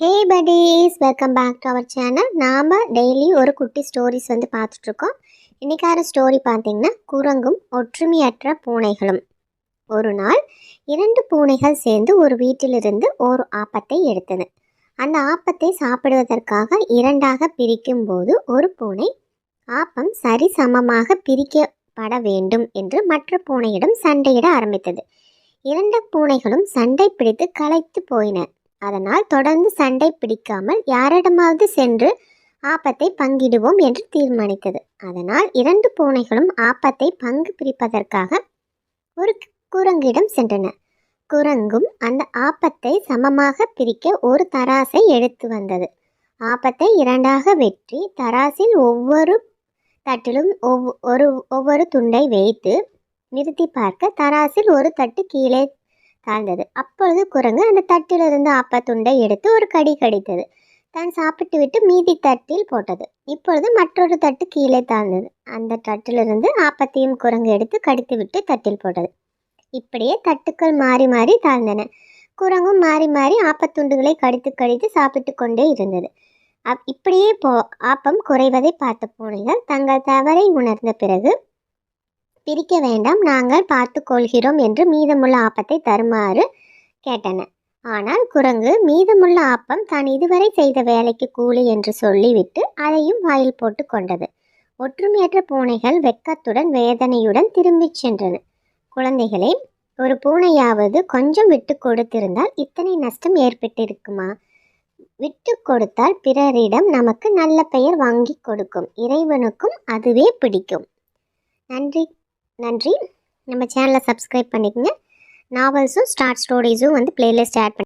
Hey buddies welcome back to our channel நாம் daily ஒரு குட்டி ஸ்டோரிஸ் வந்து பார்த்துட்ருக்கோம். இன்றைக்கான ஸ்டோரி பார்த்திங்கன்னா குரங்கும் ஒற்றுமையற்ற பூனைகளும். ஒரு நாள் இரண்டு பூனைகள் சேர்ந்து ஒரு வீட்டிலிருந்து ஒரு ஆப்பத்தை எடுத்தது. அந்த ஆப்பத்தை சாப்பிடுவதற்காக இரண்டாக பிரிக்கும் போது ஒரு பூனை ஆப்பம் சரி சமமாக பிரிக்கப்பட வேண்டும் என்று மற்ற பூனையிடம் சண்டையிட ஆரம்பித்தது. இரண்டு பூனைகளும் சண்டை பிடித்து களைத்து போயின. அதனால் தொடர்ந்து சண்டை பிடிக்காமல் யாரிடமாவது சென்று ஆப்பத்தை பங்கிடுவோம் என்று தீர்மானித்தது. அதனால் இரண்டு பூனைகளும் ஆப்பத்தை பங்கு பிரிப்பதற்காக ஒரு குரங்கிடம் சென்றன. குரங்கும் அந்த ஆப்பத்தை சமமாக பிரிக்க ஒரு தராசை எடுத்து வந்தது. ஆப்பத்தை இரண்டாக வெற்றி தராசில் ஒவ்வொரு தட்டிலும் ஒவ்வொரு ஒரு ஒவ்வொரு துண்டை வைத்து நிறுத்தி பார்க்க தராசில் ஒரு தட்டு கீழே தாழ்ந்தது. அப்பொழுது குரங்கு அந்த தட்டிலிருந்து ஆப்ப எடுத்து ஒரு கடி கடித்தது. தான் சாப்பிட்டு விட்டு மீதி தட்டில் போட்டது. இப்பொழுது மற்றொரு தட்டு கீழே தாழ்ந்தது. அந்த தட்டிலிருந்து ஆப்பத்தையும் குரங்கு எடுத்து கடித்து விட்டு தட்டில் போட்டது. இப்படியே தட்டுக்கள் மாறி மாறி தாழ்ந்தன. குரங்கும் மாறி மாறி ஆப்பத்துண்டுகளை கடித்து கடித்து சாப்பிட்டு கொண்டே இருந்தது. அப் இப்படியே போ ஆப்பம் குறைவதை பார்த்த பூனைகள் தங்கள் தவறை உணர்ந்த பிறகு பிரிக்க வேண்டாம் நாங்கள் பார்த்து கொள்கிறோம் என்று மீதமுள்ள ஆப்பத்தை தருமாறு கேட்டன. ஆனால் குரங்கு மீதமுள்ள ஆப்பம் தான் இதுவரை செய்த வேலைக்கு கூலி என்று சொல்லிவிட்டு அதையும் வாயில் போட்டு கொண்டது. ஒற்றுமையற்ற பூனைகள் வெக்கத்துடன் வேதனையுடன் திரும்பிச் சென்றன. குழந்தைகளே ஒரு பூனையாவது கொஞ்சம் விட்டு கொடுத்திருந்தால் இத்தனை நஷ்டம் ஏற்பட்டிருக்குமா? விட்டு கொடுத்தால் பிறரிடம் நமக்கு நல்ல பெயர் வாங்கி கொடுக்கும். இறைவனுக்கும் அதுவே பிடிக்கும். நன்றி. நன்றி. நம்ம சேனலை சப்ஸ்கிரைப் பண்ணிக்கங்க. நாவல்ஸும் ஸ்டார்ட் ஸ்டோரிஸும் வந்து பிளேலிஸ்ட் ஆட் பண்ணி